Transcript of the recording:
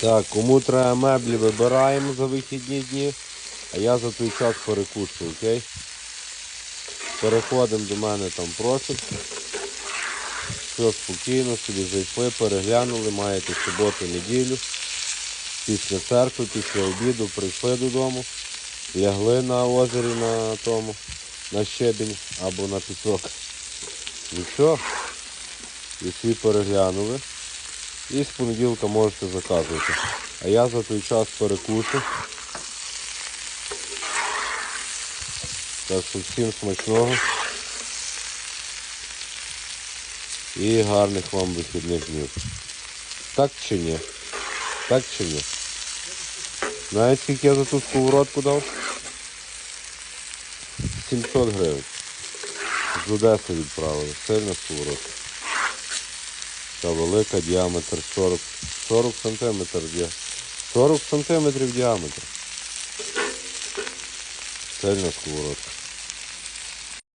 Так, кому треба меблі, вибираємо за вихідні дні, а я за той час перекушую, окей? Переходимо до мене там профіль. Все спокійно, собі зайшли, переглянули, маєте суботу, неділю. Після церкви, після обіду прийшли додому, лягли на озері на тому, на щебінь або на пісок. І все. І всі переглянули. І з понеділка можете заказувати. А я за той час перекушу. Так що всім смачного. І гарних вам вихідних днів. Так чи ні? Так чи ні? Знаєте, скільки я за ту сковородку дав? 700 гривень. З Одеси відправили. Сильна сковородка. Та велика діаметр 40, 40 см 40 сантиметрів діаметр. Сильна сковородка.